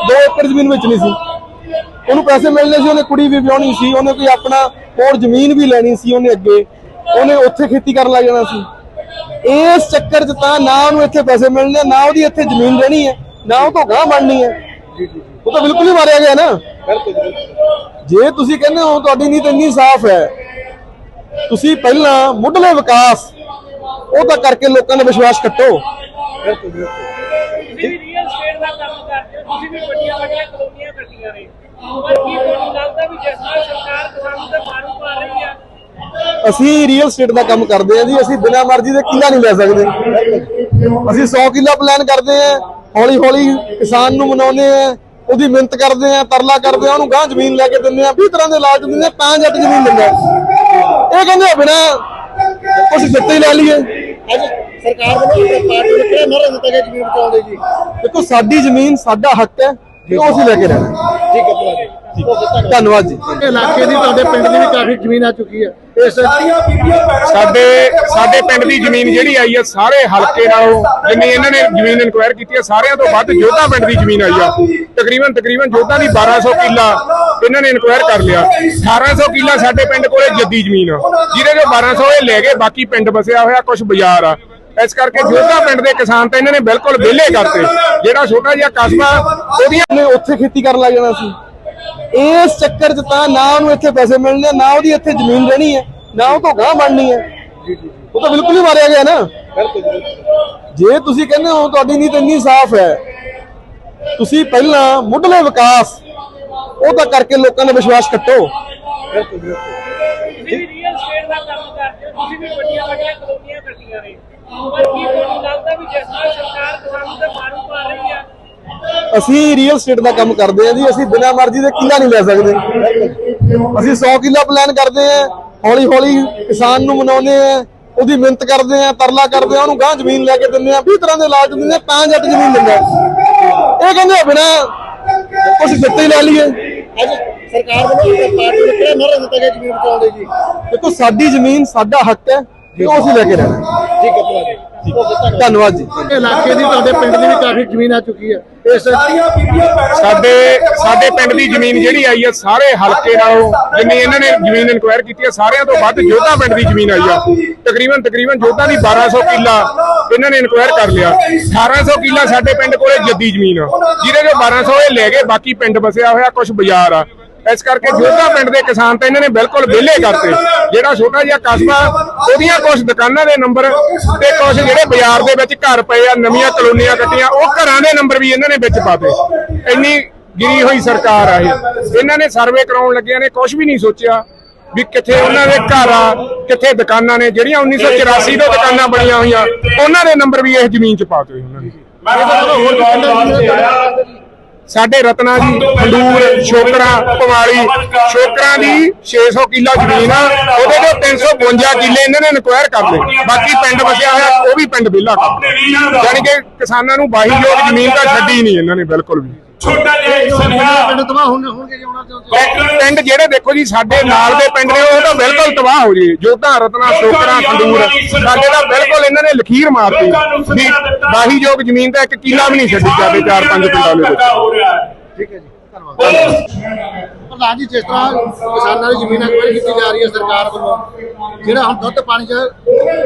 2 ਏਕੜ ਜ਼ਮੀਨ ਵੇਚਣੀ ਸੀ। ਉਹਨੂੰ ਪੈਸੇ ਮਿਲਨੇ ਸੀ, ਉਹਨੇ ਕੁੜੀ ਵੀ ਵਿਆਹਣੀ ਸੀ, ਉਹਨੇ ਕੋਈ ਆਪਣਾ ਹੋਰ ਜ਼ਮੀਨ ਵੀ ਲੈਣੀ ਸੀ ਉਹਨੇ ਅੱਗੇ। ਉਹਨੇ ਉੱਥੇ ਖੇਤੀ ਕਰਨ ਲੱਗ ਜਾਣਾ ਸੀ। ਇਸ ਚੱਕਰ 'ਚ ਤਾਂ ਨਾ ਉਹਨੂੰ ਇੱਥੇ ਪੈਸੇ ਮਿਲਣੇ, ਨਾ ਉਹਦੀ ਇੱਥੇ ਜ਼ਮੀਨ ਰਹਿਣੀ ਹੈ, ਨਾ ਉਹ ਤੋਂ ਗਾਂ ਬਣਨੀ ਹੈ। ਉਹ ਤਾਂ ਬਿਲਕੁਲ ਹੀ ਮਾਰਿਆ ਗਿਆ ਨਾ। ਜੇ ਤੁਸੀਂ ਕਹਿੰਦੇ ਹੋ ਤੁਹਾਡੀ ਨੀਤ ਇੰਨੀ ਸਾਫ਼ ਹੈ ਤੁਸੀਂ ਪਹਿਲਾਂ ਮੁੱਢਲੇ ਵਿਕਾਸ ਉਹ ਤਾਂ ਕਰਕੇ ਲੋਕਾਂ ਦਾ ਵਿਸ਼ਵਾਸ ਕੱਟੋ ਤੁਸੀਂ ਵੀ ਰੀਅਲ ਸਟੇਟ ਦਾ ਕੰਮ ਕਰਦੇ ਹੋ ਤੁਸੀਂ ਵੀ ਵੱਡੀਆਂ ਵੱਡੀਆਂ ਕਲੋਨੀਆਂ ਕੱਟੀਆਂ ਨੇ। ਪਰ ਕੀ ਤੁਹਾਨੂੰ ਲੱਗਦਾ ਵੀ ਜਿਸ ਤਰ੍ਹਾਂ ਸਰਕਾਰ ਕਿਸਾਨਾਂ ਤੇ ਮਾਰੂ ਪਾ ਰਹੀ ਆ? ਅਸੀਂ ਰੀਅਲ ਸਟੇਟ ਦਾ ਕੰਮ ਕਰਦੇ ਹਾਂ ਜੀ ਅਸੀਂ ਬਿਨਾਂ ਮਰਜ਼ੀ ਦੇ ਕਿੱਲਾ ਨਹੀਂ ਲੈ ਸਕਦੇ। ਅਸੀਂ 100 ਕਿੱਲਾ ਪਲਾਨ ਕਰਦੇ ਹਾਂ ਹੌਲੀ ਹੌਲੀ ਕਿਸਾਨ ਨੂੰ ਮਨਾਉਂਦੇ ਹਾਂ ਉਹਦੀ ਮਿਹਨਤ ਕਰਦੇ ਹਾਂ ਤਰਲਾ ਕਰਦੇ ਹਾਂ ਉਹਨੂੰ ਗਾਂ ਜ਼ਮੀਨ ਲੈ ਕੇ ਦਿੰਦੇ ਹਾਂ 20 ਤਰ੍ਹਾਂ ਦੇ ਇਲਾਜ ਦਿੰਦੇ ਹਾਂ ਤਾਂ ਜੱਟ ਜ਼ਮੀਨ ਦਿੰਦਾ ਇਹ ਕਹਿੰਦੇ ਆ ਬਿਨਾਂ ਕੁਝ ਦਿੱਤੇ ਹੀ ਲੈ ਲਈਏ। ਅੱਜ ਸਰਕਾਰ ਵੱਲੋਂ ਆਪਣੀ ਪਾਰਟੀ ਨੂੰ ਕਿਹੜਾ ਨਾਰਾ ਦਿੱਤਾ ਗਿਆ ਜ਼ਮੀਨ ਬਚਾਉਣ ਲਈ ਜੀ? ਦੇਖੋ ਸਾਡੀ ਜ਼ਮੀਨ ਸਾਡਾ ਹੱਕ ਹੈ ਤੇ ਉਹ ਅਸੀਂ ਲੈ ਕੇ ਰਹਿਣਾ। ਠੀਕ ਹੈ ਭਰਾ ਧੰਨਵਾਦ ਜੀ। ਇਲਾਕੇ ਦੀ ਤੁਹਾਡੇ ਪਿੰਡ ਦੀ ਵੀ ਕਾਫੀ ਜ਼ਮੀਨ ਆ ਚੁੱਕੀ ਹੈ। ਇਸ ਸਾਡੇ ਸਾਡੇ ਪਿੰਡ ਦੀ ਜ਼ਮੀਨ ਜਿਹੜੀ ਆਈ ਆ ਸਾਰੇ ਹਲਕੇ ਨਾਲੋਂ ਜਿੰਨੀ ਇਹਨਾਂ ਨੇ ਜ਼ਮੀਨ ਇਨਕੁਆਇਰ ਕੀਤੀ ਆ ਸਾਰਿਆਂ ਤੋਂ ਵੱਧ ਜੋਧਾ ਪਿੰਡ ਦੀ ਜ਼ਮੀਨ ਆਈ ਆ। ਤਕਰੀਬਨ ਤਕਰੀਬਨ ਜੋਧਾ ਦੀ 1200 ਕਿੱਲਾ ਇਹਨਾਂ ਨੇ ਇਨਕੁਆਇਰ ਕਰ ਲਿਆ। 1800 ਕਿੱਲਾ ਸਾਡੇ ਪਿੰਡ ਕੋਲੇ ਜੱਦੀ ਜ਼ਮੀਨ ਆ। ਜਿਹਦੇ ਜੋ 1200 ਇਹ ਲੈ ਗਏ ਬਾਕੀ ਪਿੰਡ ਵਸਿਆ ਹੋਇਆ ਕੁਝ ਬਾਜ਼ਾਰ ਆ। ਇਸ ਕਰਕੇ ਜੋਧਾ ਪਿੰਡ ਦੇ ਕਿਸਾਨ ਤਾਂ ਇਹਨਾਂ ਨੇ ਬਿਲਕੁਲ ਵਿਹਲੇ ਕਰਤੇ। ਜਿਹੜਾ ਛੋਟਾ ਜਿਹਾ ਕਸਬਾ ਉਹਦੀਆਂ ਉਹਨੇ ਉੱਥੇ ਖੇਤੀ ਕਰਨ ਲੱਗ ਜਾਣਾ ਸੀ। ਇਸ ਚੱਕਰ 'ਚ ਤਾਂ ਨਾ ਉਹਨੂੰ ਇੱਥੇ ਪੈਸੇ ਮਿਲਣੇ ਨਾ ਉਹਦੀ ਇੱਥੇ ਜ਼ਮੀਨ ਰਹਿਣੀ ਹੈ ਨਾ ਉਹ ਤੋਂ ਗਾਂ ਬਣਨੀ ਹੈ। ਉਹ ਤਾਂ ਬਿਲਕੁਲ ਹੀ ਮਾਰਿਆ ਗਿਆ ਨਾ। ਜੇ ਤੁਸੀਂ ਕਹਿੰਦੇ ਹੋ ਤੁਹਾਡੀ ਨੀਤ ਇੰਨੀ ਸਾਫ਼ ਹੈ ਤੁਸੀਂ ਪਹਿਲਾਂ ਮੁੱਢਲੇ ਵਿਕਾਸ ਉਹ ਤਾਂ ਕਰਕੇ ਲੋਕਾਂ ਦਾ ਵਿਸ਼ਵਾਸ ਕੱਟੋ ਤੁਸੀਂ ਵੀ ਰੀਅਲ ਸਟੇਟ ਦਾ ਕੰਮ ਕਰਦੇ ਹੋ ਤੁਸੀਂ ਵੀ ਵੱਡੀਆਂ ਵੱਡੀਆਂ ਕਲੋਨੀਆਂ ਕੱਟੀਆਂ ਨੇ। ਪਰ ਕੀ ਤੁਹਾਨੂੰ ਲੱਗਦਾ ਵੀ ਜਿਸ ਤਰ੍ਹਾਂ ਸਰਕਾਰ ਕਿਸਾਨਾਂ ਤੇ ਮਾਰੂ ਪਾ ਰਹੀ ਆ? ਅਸੀਂ ਰੀਅਲ ਸਟੇਟ ਦਾ ਕੰਮ ਕਰਦੇ ਹਾਂ ਜੀ ਅਸੀਂ ਬਿਨਾਂ ਮਰਜ਼ੀ ਦੇ ਕਿੱਲਾ ਨਹੀਂ ਲੈ ਸਕਦੇ। ਅਸੀਂ 100 ਕਿੱਲਾ ਪਲਾਨ ਕਰਦੇ ਹਾਂ ਹੌਲੀ ਹੌਲੀ ਕਿਸਾਨ ਨੂੰ ਮਨਾਉਂਦੇ ਹਾਂ ਉਹਦੀ ਮਿਹਨਤ ਕਰਦੇ ਹਾਂ ਤਰਲਾ ਕਰਦੇ ਹਾਂ ਉਹਨੂੰ ਗਾਂ ਜ਼ਮੀਨ ਲੈ ਕੇ ਦਿੰਦੇ ਹਾਂ 20 ਤਰ੍ਹਾਂ ਦੇ ਇਲਾਜ ਦਿੰਦੇ ਹਾਂ ਤਾਂ ਜੱਟ ਜ਼ਮੀਨ ਦਿੰਦਾ। ਇਹ ਕਹਿੰਦੇ ਆ ਬਿਨਾਂ ਕੁਝ ਦਿੱਤੇ ਹੀ ਲੈ ਲਈਏ। ਅੱਜ ਸਰਕਾਰ ਵੱਲੋਂ ਪਾਰਟੀ ਨੂੰ ਕਿਹੜਾ ਨਾਰਾ ਦਿੱਤਾ ਗਿਆ ਜ਼ਮੀਨ ਬਚਾਉਣ ਲਈ ਜੀ? ਦੇਖੋ ਸਾਡੀ ਜ਼ਮੀਨ ਸਾਡਾ ਹੱਕ ਹੈ ਉਹ ਅਸੀਂ ਲੈ ਕੇ ਰਹਿਣਾ। ਠੀਕ ਹੈ ਜੀ। ਧੰਨਵਾਦ ਜੀ। ਇਲਾਕੇ ਦੀ ਤੁਹਾਡੇ ਪਿੰਡ ਦੀ ਵੀ ਕਾਫੀ ਜ਼ਮੀਨ ਆ ਚੁੱਕੀ ਹੈ। ਇਸ ਸਾਡੇ ਸਾਡੇ ਪਿੰਡ ਦੀ ਜ਼ਮੀਨ ਜਿਹੜੀ ਆਈ ਆ ਸਾਰੇ ਹਲਕੇ ਨਾਲੋਂ ਜਿੰਨੀ ਇਹਨਾਂ ਨੇ ਜ਼ਮੀਨ ਇਨਕੁਆਇਰ ਕੀਤੀ ਆ ਸਾਰਿਆਂ ਤੋਂ ਵੱਧ ਜੋਧਾ ਪਿੰਡ ਦੀ ਜ਼ਮੀਨ ਆਈ ਆ। ਤਕਰੀਬਨ ਤਕਰੀਬਨ ਜੋਧਾ ਦੀ 1200 ਕਿੱਲਾ ਇਹਨਾਂ ਨੇ ਇਨਕੁਆਇਰ ਕਰ ਲਿਆ। 1800 ਕਿੱਲਾ ਸਾਡੇ ਪਿੰਡ ਕੋਲੇ ਜੱਦੀ ਜ਼ਮੀਨ ਆ। ਜਿਹਦੇ ਜੋ 1200 ਇਹ ਲੈ ਗਏ ਬਾਕੀ ਪਿੰਡ ਵਸਿਆ ਹੋਇਆ ਕੁਝ ਬਾਜ਼ਾਰ ਆ। ਇਸ ਕਰਕੇ ਜੋਧਾ ਪਿੰਡ ਦੇ ਕਿਸਾਨ ਤਾਂ ਇਹਨਾਂ ਨੇ ਬਿਲਕੁਲ ਵਿਹਲੇ ਕਰਤੇ। ਜਿਹੜਾ ਛੋਟਾ ਜਿਹਾ ਕਸਬਾ, ਉਹਦੀਆਂ ਕੁਝ ਦੁਕਾਨਾਂ ਦੇ ਨੰਬਰ ਤੇ ਕੁਝ ਜਿਹੜੇ ਬਾਜ਼ਾਰ ਦੇ ਵਿੱਚ ਘਰ ਪਏ ਆ, ਨਵੀਆਂ ਕਲੋਨੀਆਂ ਕੱਟੀਆਂ, ਉਹ ਘਰਾਂ ਦੇ ਨੰਬਰ ਵੀ ਇਹਨਾਂ ਨੇ ਵਿੱਚ ਪਾਤੇ ਇੰਨੀ ਗਿਰੀ ਹੋਈ ਸਰਕਾਰ ਆ ਇਹ। ਇਹਨਾਂ ਨੇ ਸਰਵੇ ਕਰਾਉਣ ਲੱਗਿਆ ਨੇ ਕੁਝ ਵੀ ਨਹੀਂ ਸੋਚਿਆ ਵੀ ਕਿੱਥੇ ਉਹਨਾਂ ਦੇ ਘਰ ਆ, ਕਿੱਥੇ ਦੁਕਾਨਾਂ ਨੇ, ਜਿਹੜੀਆਂ 1984 ਤੋਂ ਦੁਕਾਨਾਂ ਬਣੀਆਂ ਹੋਈਆਂ, ਉਹਨਾਂ ਦੇ ਨੰਬਰ ਵੀ ਇਸ ਜ਼ਮੀਨ 'ਚ ਪਾਤੇ ਉਹਨਾਂ ਨੇ। ਸਾਡੇ ਰਤਨਾ ਜੀ ਖੰਡੂਰ ਛੋਕਰਾ ਪਵਾਲੀ ਛੋਕਰਾਂ ਦੀ 600 ਕਿੱਲਾ ਜ਼ਮੀਨ ਆ। ਉਹਦੇ ਤੋਂ 352 ਕਿੱਲੇ ਇਹਨਾਂ ਨੇ ਇਨਕੁਆਇਰ ਕਰ ਲਏ। ਬਾਕੀ ਪਿੰਡ ਵਸਿਆ ਹੋਇਆ ਉਹ ਵੀ ਪਿੰਡ ਵਿਹਲਾ ਕਰ ਯਾਨੀ ਕਿ ਕਿਸਾਨਾਂ ਨੂੰ ਬਾਹੀਯੋਗ ਜ਼ਮੀਨ ਤਾਂ ਛੱਡੀ ਨਹੀਂ ਇਹਨਾਂ ਨੇ ਬਿਲਕੁਲ ਵੀ। ਛੋਟਾ ਜਿਹਾ ਇੱਕ ਸੁਨੇਹਾ। ਪਿੰਡ ਤਬਾਹ ਹੋਣ ਹੋਣਗੇ ਜੀ ਉਹਨਾਂ ਦੇ ਪਿੰਡ ਜਿਹੜੇ ਦੇਖੋ ਜੀ ਸਾਡੇ ਨਾਲ ਦੇ ਪਿੰਡ ਨੇ ਉਹ ਤਾਂ ਬਿਲਕੁਲ ਤਬਾਹ ਹੋ ਜੀ। ਜੋਧਾ ਰਤਨਾ ਸੋਕਰਾ ਖੰਡੂਰ। ਸਾਡੇ ਤਾਂ ਬਿਲਕੁਲ ਇਹਨਾਂ ਨੇ ਲਖੀਰ ਮਾਰਤੀ। ਵੀ ਵਾਹੀਯੋਗ ਜ਼ਮੀਨ ਤਾਂ ਇੱਕ ਕਿੱਲਾ ਵੀ ਨਹੀਂ ਛੱਡੀ ਜਾਂਦੇ ਚਾਰ ਪੰਜ ਪਿੰਡਾਂ ਦੇ ਵਿੱਚ। ਠੀਕ ਹੈ ਜੀ। ਪ੍ਰਧਾਨ ਜੀ, ਜਿਸ ਤਰ੍ਹਾਂ ਕਿਸਾਨਾਂ ਦੀ ਜ਼ਮੀਨ ਅਕਵਾਇਰ ਕੀਤੀ ਜਾ ਰਹੀ ਹੈ ਸਰਕਾਰ ਵੱਲੋਂ, ਜਿਹੜਾ ਹੁਣ ਦੁੱਧ, ਪਾਣੀ ਚ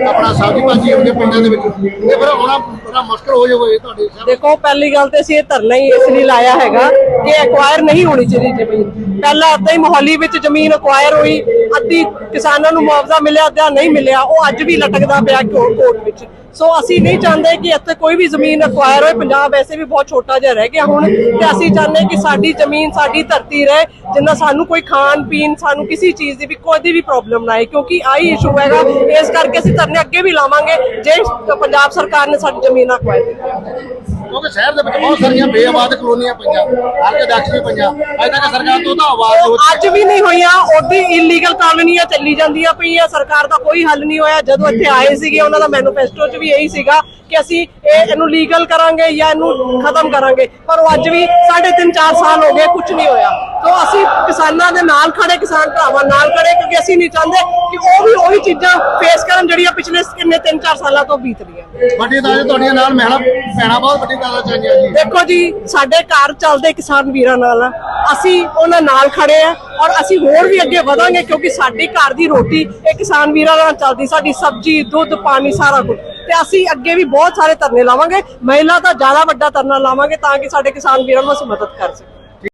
ਆਪਣਾ ਸਬਜ਼ੀ ਭਾਜੀ ਹੁੰਦੀ ਪਿੰਡਾਂ ਦੇ ਵਿੱਚ, ਇਹ ਫਿਰ ਹੋਣਾ ਬੜਾ ਮੁਸ਼ਕਲ ਹੋ ਜਾਊਗਾ ਇਹ ਤੁਹਾਡੇ ਦੇਖੋ, ਪਹਿਲੀ ਗੱਲ ਤੇ ਅਸੀਂ ਇਹ ਧਰਨਾ ਹੀ ਇਸ ਲਈ ਲਾਇਆ ਹੈਗਾ ਕਿ ਐਕਵਾਇਰ ਨਹੀਂ ਹੋਣੀ ਚਾਹੀਦੀ ਜ਼ਮੀਨ। ਪਹਿਲਾਂ ਅੱਧਾ ਹੀ ਮੋਹਾਲੀ ਵਿੱਚ ਜ਼ਮੀਨ ਐਕਵਾਇਰ ਹੋਈ, ਅੱਧੀ ਕਿਸਾਨਾਂ ਨੂੰ ਮੁਆਵਜ਼ਾ ਮਿਲਿਆ, ਅੱਧਾ ਨਹੀਂ ਮਿਲਿਆ, ਉਹ ਅੱਜ ਵੀ ਲਟਕਦਾ ਪਿਆ ਕੋਰਟ ਵਿੱਚ। ਸੋ ਅਸੀਂ ਨਹੀਂ ਚਾਹੁੰਦੇ ਕਿ ਇੱਥੇ ਕੋਈ ਵੀ ਜ਼ਮੀਨ ਐਕਵਾਇਰ ਹੋਏ, ਪੰਜਾਬ ਵੈਸੇ ਵੀ ਬਹੁਤ ਛੋਟਾ ਜਿਹਾ ਰਹਿ ਗਿਆ ਹੁਣ, ਤੇ ਅਸੀਂ ਚਾਹੁੰਦੇ ਕਿ ਸਾਡੀ ਜ਼ਮੀਨ, ਸਾਡੀ ਧਰਤੀ ਰਹੇ, ਜਿੰਨਾ ਸਾਨੂੰ ਕੋਈ ਖਾਣ, ਪੀਣ, ਸਾਨੂੰ ਕਿਸੇ ਚੀਜ਼ ਦੀ ਵੀ ਕੋਈ ਵੀ ਪ੍ਰੋਬਲਮ ਨਾ ਆਏ, ਕਿਉਂਕਿ ਆਹੀ ਇਸ਼ੂ ਹੈਗਾ। ਇਸ ਕਰਕੇ ਅਸੀਂ ਧਰਨੇ ਅੱਗੇ ਵੀ ਲਾਵਾਂਗੇ, ਜੇ ਪੰਜਾਬ ਸਰਕਾਰ ਨੇ ਸਾਡੀ ਜ਼ਮੀਨਾਂ ਅਕਵਾਇਰ ਕੀਤੀ। ਕਿਉਂਕਿ ਸ਼ਹਿਰ ਦੇ ਵਿੱਚ ਬਹੁਤ ਸਾਰੀਆਂ ਬੇਆਬਾਦ ਕਲੋਨੀਆਂ ਪਈਆਂ ਹਲਕੇ ਦਕਸ਼ ਪਈਆਂ। ਅਜੇ ਤੱਕ ਸਰਕਾਰ ਤੋਂ ਤਾਂ ਆਵਾਜ਼ ਨਹੀਂ ਅੱਜ ਵੀ ਨਹੀਂ ਹੋਈਆਂ, ਉਹਦੀ ਇਲੀਗਲ ਕਾਲੋਨੀਆਂ ਚੱਲੀ ਜਾਂਦੀਆਂ ਪਈਆਂ, ਸਰਕਾਰ ਦਾ ਕੋਈ ਹੱਲ ਨਹੀਂ ਹੋਇਆ। ਜਦੋਂ ਇੱਥੇ ਆਏ ਸੀਗੇ, ਉਹਨਾਂ ਦਾ ਮੈਨੀਫੈਸਟੋ 'ਚ ਵੀ ਇਹੀ ਸੀਗਾ ਕਿ ਅਸੀਂ ਇਹ ਇਹਨੂੰ ਲੀਗਲ ਕਰਾਂਗੇ ਜਾਂ ਇਹਨੂੰ ਖਤਮ ਕਰਾਂਗੇ। ਪਰ ਉਹ ਅੱਜ ਵੀ ਸਾਢੇ ਤਿੰਨ 4 ਸਾਲ ਹੋ ਗਏ ਕੁਝ ਨਹੀਂ ਹੋਇਆ। ਤੋਂ ਅਸੀਂ ਕਿਸਾਨਾਂ ਦੇ ਨਾਲ ਖੜੇ ਕਿਸਾਨ ਭਰਾਵਾਂ ਨਾਲ ਖੜੇ ਕਿਉਂਕਿ ਅਸੀਂ ਨਹੀਂ ਚਾਹੁੰਦੇ ਕਿ ਉਹ ਵੀ ਉਹੀ ਚੀਜ਼ਾਂ ਫੇਸ ਕਰਨ ਜਿਹੜੀਆਂ ਪਿਛਲੇ ਕਿੰਨੇ 3-4 ਸਾਲਾਂ ਤੋਂ ਬੀਤ ਰਹੀਆਂ ਵੱਡੀ ਦਾਜ ਤੁਹਾਡੀਆਂ ਨਾਲ ਮਹਿਲਾ ਭੈਣਾਂ ਬਹੁਤ ਵੱਡੀ ਦਾਜ ਚਾਹੀਦੀਆਂ ਜੀ। ਦੇਖੋ ਜੀ ਸਾਡੇ ਘਰ ਚੱਲਦੇ ਕਿਸਾਨ ਵੀਰਾਂ ਨਾਲ। ਅਸੀਂ ਉਹਨਾਂ ਨਾਲ ਖੜੇ ਆ ਔਰ ਅਸੀਂ ਹੋਰ ਵੀ ਅੱਗੇ ਵਧਾਂਗੇ ਕਿਉਂਕਿ ਸਾਡੇ ਘਰ ਦੀ ਰੋਟੀ ਇਹ ਕਿਸਾਨ ਵੀਰਾਂ ਨਾਲ ਚੱਲਦੀ ਸਾਡੀ ਸਬਜ਼ੀ ਦੁੱਧ ਪਾਣੀ ਸਾਰਾ ਕੁਝ। ਤੇ ਅਸੀਂ ਅੱਗੇ ਵੀ ਬਹੁਤ ਸਾਰੇ ਧਰਨੇ ਲਾਵਾਂਗੇ। ਮਹਿਲਾ ਦਾ ਜ਼ਿਆਦਾ ਵੱਡਾ ਧਰਨਾ ਲਾਵਾਂਗੇ ਤਾਂ ਕਿ ਸਾਡੇ ਕਿਸਾਨ ਵੀਰਾਂ ਨੂੰ ਅਸੀਂ ਮਦਦ ਕਰ ਸਕੀਏ।